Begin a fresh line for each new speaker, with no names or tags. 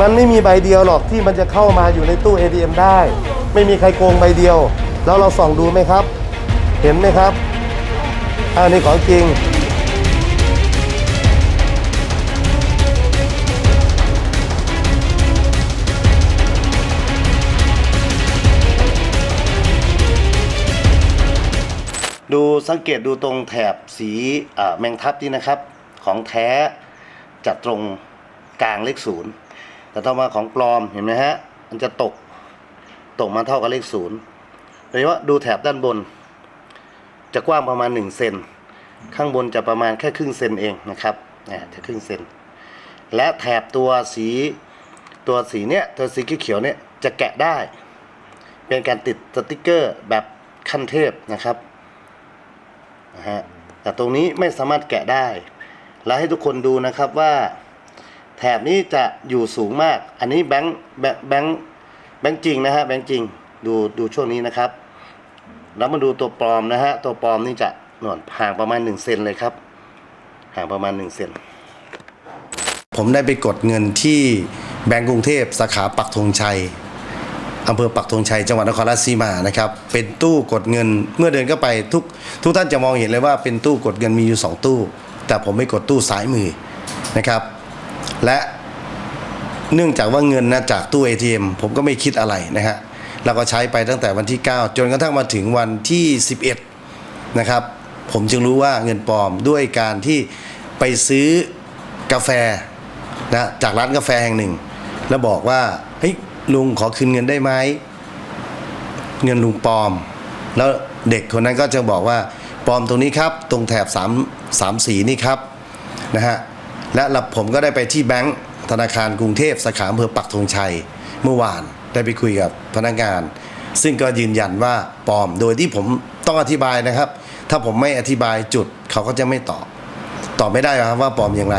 มันไม่มีใบเดียวหรอกที่มันจะเข้ามาอยู่ในตู้ ATM ได้ ไม่มีใครโกงใบเดียว แล้วเราส่องดูไหมครับ เห็นไหมครับอันนี้ของจริง ดูสังเกตดูตรงแถบสีแมงทับนี่นะครับ ของแท้จะตรงกลางเลขศูนย์ แต่ต่อมาของปลอมเห็นไหมฮะ มันจะตก ตกมาเท่ากับเลขศูนย์โดยเฉพาะดูแถบด้านบน จะกว้างประมาณ1เซน ข้างบนจะประมาณแค่ครึ่งเซนเองนะครับนะแค่ครึ่งเซน และแถบตัวสีตัวสีเนี้ยตัวสีเขียวเนี่ยจะแกะได้ เป็นการติดสติกเกอร์แบบขั้นเทพนะครับนะฮะแต่ตรงนี้ไม่สามารถแกะได้ แล้วให้ทุกคนดูนะครับว่า แถบนี้จะอยู่สูงมาก อันนี้แบงค์แบงค์แบงค์จริงนะฮะแบงค์จริงดูดูช่วงนี้นะครับ แล้วมาดูตัวปลอมนะฮะตัวปลอมนี่จะหนวนห่างประมาณ1เซนเลยครับ ห่างประมาณ1เซนผมได้ไปกดเงินที่แบงก์กรุงเทพสาขาปักธงชัยอำเภอปักธงชัยจังหวัดนครราชสีมานะครับเป็นตู้กดเงินเมื่อเดินเข้าไปทุกทุกท่านจะมองเห็นเลยว่าเป็นตู้กดเงินมีอยู่ 2 ตู้ แต่ผมไม่กดตู้ซ้ายมือนะครับ และเนื่องจากว่าเงินนะจากตู้ ATM ผมก็ไม่คิดอะไรนะฮะเราก็ใช้ไปตั้งแต่วันที่ 9 จนกระทั่งมาถึงวันที่ 11 นะครับ ผมจึงรู้ว่าเงินปลอมด้วยการที่ไปซื้อกาแฟนะจากร้านกาแฟแห่งหนึ่ง แล้วบอกว่าเฮ้ยลุงขอคืนเงินได้ไหมเงินลุงปลอม แล้วเด็กคนนั้นก็จะบอกว่าปลอมตรงนี้ครับ ตรงแถบสามสามสีนี่ครับนะฮะ และลผมก็ได้ไปที่แบงก์ธนาคารกรุงเทพสาขาอำเภอปักธงชัย เมื่อวานได้ไปคุยกับพนักงาน ซึ่งก็ยืนยันว่าปลอมโดยที่ผมต้องอธิบายนะครับ ถ้าผมไม่อธิบายจุดเขาก็จะไม่ตอบ ตอบไม่ได้ครับว่าปลอมอย่างไร